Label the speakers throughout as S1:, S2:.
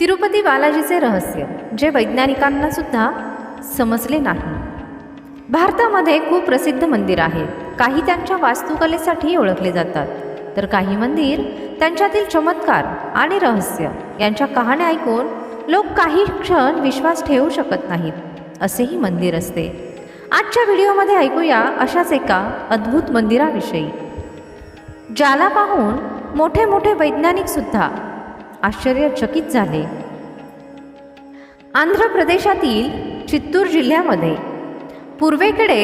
S1: तिरुपती बालाजीचे रहस्य जे वैज्ञानिकांना सुद्धा समजले नाही. भारतामध्ये खूप प्रसिद्ध मंदिर आहेत काही त्यांच्या वास्तुकलेसाठी ओळखले जातात. तर काही मंदिर त्यांच्यातील चमत्कार आणि रहस्य यांच्या कहाण्या ऐकून लोक काही क्षण विश्वास ठेवू शकत नाहीत. असेही मंदिर असते. आजच्या व्हिडिओमध्ये ऐकूया अशाच एका अद्भुत मंदिराविषयी. ज्याला पाहून मोठे मोठे वैज्ञानिकसुद्धा आश्चर्यचकित झाले. आंध्र प्रदेशातील चित्तूर जिल्ह्यामध्ये पूर्वेकडे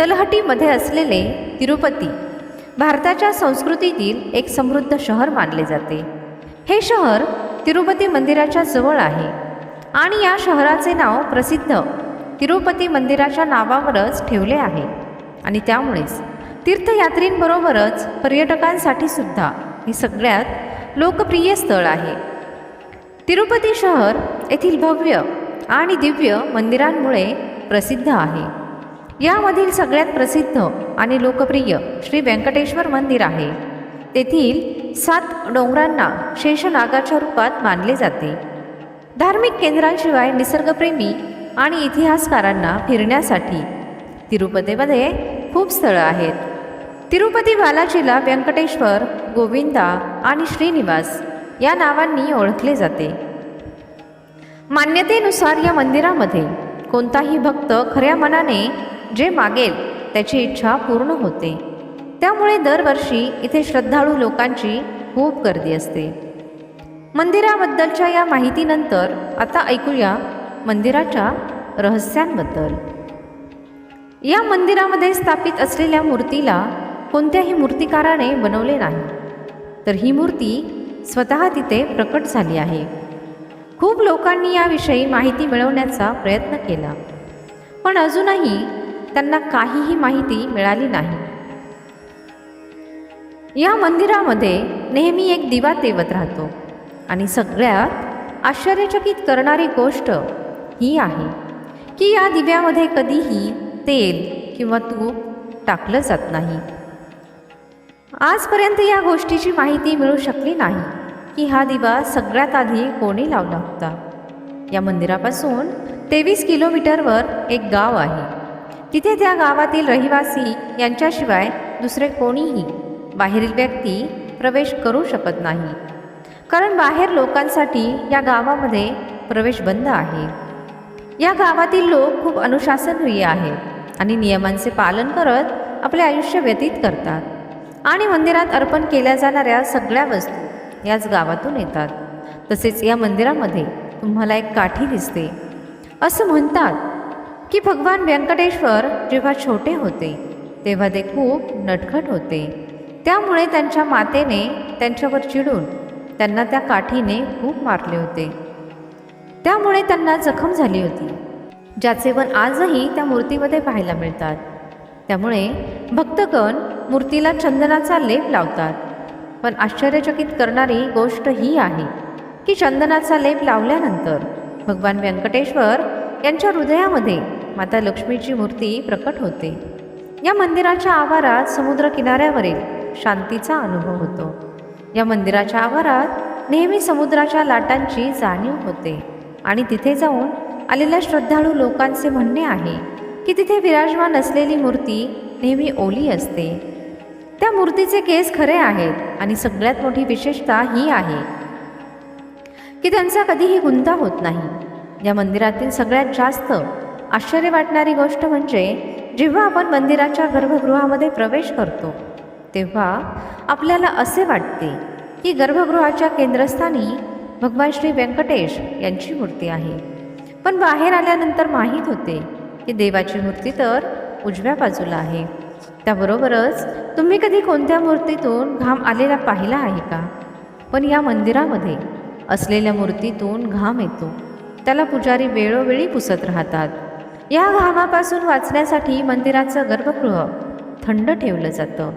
S1: तलहटीमध्ये असलेले तिरुपती भारताच्या संस्कृतीतील एक समृद्ध शहर मानले जाते. हे शहर तिरुपती मंदिराच्या जवळ आहे आणि या शहराचे नाव प्रसिद्ध तिरुपती मंदिराच्या नावावरच ठेवले आहे आणि त्यामुळेच तीर्थयात्रींबरोबरच पर्यटकांसाठी सुद्धा ही सगळ्यात लोकप्रिय स्थळ आहे. तिरुपती शहर येथील भव्य आणि दिव्य मंदिरांमुळे प्रसिद्ध आहे. यामधील सगळ्यात प्रसिद्ध आणि लोकप्रिय श्री व्यंकटेश्वर मंदिर आहे. तेथील सात डोंगरांना शेषनागाच्या रूपात मानले जाते. धार्मिक केंद्रांशिवाय निसर्गप्रेमी आणि इतिहासकारांना फिरण्यासाठी तिरुपतीमध्ये खूप स्थळं आहेत. तिरुपती बालाजीला व्यंकटेश्वर गोविंदा आणि श्रीनिवास या नावांनी ओळखले जाते. मान्यतेनुसार या मंदिरामध्ये कोणताही भक्त खऱ्या मनाने जे मागेल त्याची इच्छा पूर्ण होते. त्यामुळे दरवर्षी इथे श्रद्धाळू लोकांची खूप गर्दी असते. मंदिराबद्दलच्या या माहितीनंतर आता ऐकूया मंदिराच्या रहस्यांबद्दल. या मंदिरामध्ये स्थापित असलेल्या मूर्तीला कोणत्याही मूर्तिकाराने बनवले नाही. तर ही मूर्ती स्वतः तिथे प्रकट झाली आहे. खूप लोकांनी याविषयी माहिती मिळवण्याचा प्रयत्न केला. पण अजूनही त्यांना काहीही माहिती मिळाली नाही. या मंदिरामध्ये नेहमी एक दिवा तेवत राहतो आणि सगळ्यात आश्चर्यचकित करणारी गोष्ट ही आहे की या दिव्यामध्ये कधीही तेल किंवा तूप टाकलं जात नाही. आजपर्यंत या गोष्टीची माहिती मिळू शकली नाही की हा दिवा सगळ्यात आधी कोणी लावला होता? या मंदिरापासून तेवीस किलोमीटरवर एक गाव आहे. तिथे त्या गावातील रहिवासी यांच्याशिवाय दुसरे कोणीही बाहेरील व्यक्ती प्रवेश करू शकत नाही. कारण बाहेर लोकांसाठी या गावामध्ये प्रवेश बंद आहे. या गावातील लोक खूप अनुशासनप्रिय आहेत आणि नियमांचे पालन करत आपले आयुष्य व्यतीत करतात. आणि मंदिरात अर्पण केल्या जाणाऱ्या सगळ्या वस्तू याच गावातून येतात. तसेच या मंदिरामध्ये तुम्हाला एक काठी दिसते. असं म्हणतात की भगवान व्यंकटेश्वर जेव्हा छोटे होते तेव्हा ते खूप नटखट होते. त्यामुळे त्यांच्या मातेने त्यांच्यावर चिडून त्यांना त्या काठीने खूप मारले होते. त्यामुळे त्यांना जखम झाली होती ज्याचे पण आजही त्या मूर्तीमध्ये पाहायला मिळतात. त्यामुळे भक्तगण मूर्तीला चंदनाचा लेप लावतात. पण आश्चर्यचकित करणारी गोष्ट ही आहे की चंदनाचा लेप लावल्यानंतर भगवान व्यंकटेश्वर यांच्या हृदयामध्ये माता लक्ष्मीची मूर्ती प्रकट होते. या मंदिराच्या आवारात समुद्र किनाऱ्यावरील शांतीचा अनुभव होतो. या मंदिराच्या आवारात नेहमी समुद्राच्या लाटांची जाणीव होते आणि तिथे जाऊन आलेल्या श्रद्धाळू लोकांचे म्हणणे आहे की तिथे विराजमान असलेली मूर्ती नेहमी ओली असते. त्या मूर्तीचे केस खरे आहेत आणि सगळ्यात मोठी विशेषता ही आहे की त्यांचा कधीही गुंता होत नाही. या मंदिरातील सगळ्यात जास्त आश्चर्य वाटणारी गोष्ट म्हणजे जेव्हा आपण मंदिराच्या गर्भगृहामध्ये प्रवेश करतो तेव्हा आपल्याला असे वाटते की गर्भगृहाच्या केंद्रस्थानी भगवान श्री व्यंकटेश यांची मूर्ती आहे. पण बाहेर आल्यानंतर माहीत होते की देवाची मूर्ती तर उजव्या बाजूला आहे. त्याबरोबरच तुम्ही कधी कोणत्या मूर्तीतून घाम आलेला पाहिला आहे का? पण या मंदिरामध्ये असलेल्या मूर्तीतून घाम येतो. त्याला पुजारी वेळोवेळी पुसत राहतात. या घामापासून वाचण्यासाठी मंदिराचं गर्भगृह थंड ठेवलं जातं.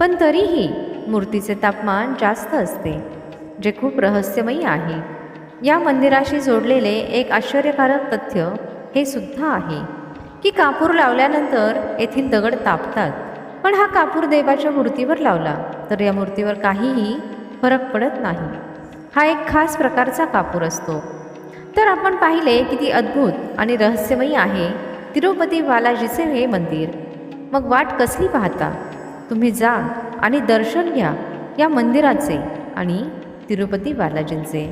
S1: पण तरीही मूर्तीचे तापमान जास्त असते जे खूप रहस्यमयी आहे. या मंदिराशी जोडलेले एक आश्चर्यकारक तथ्य हे सुद्धा आहे की कापूर लावल्यानंतर येथील दगड तापतात. पण हा कापूर देवाच्या मूर्तीवर लावला तर या मूर्तीवर काहीही फरक पडत नाही. हा एक खास प्रकारचा कापूर असतो. तर आपण पाहिले किती अद्भुत आणि रहस्यमयी आहे तिरुपती बालाजीचे हे मंदिर. मग वाट कसली पाहता? तुम्ही जा आणि दर्शन घ्या या मंदिराचे आणि तिरुपती बालाजींचे.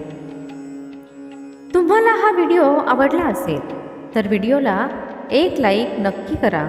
S1: तुम्हाला हा व्हिडिओ आवडला असेल तर व्हिडिओला एक लाईक नक्की करा.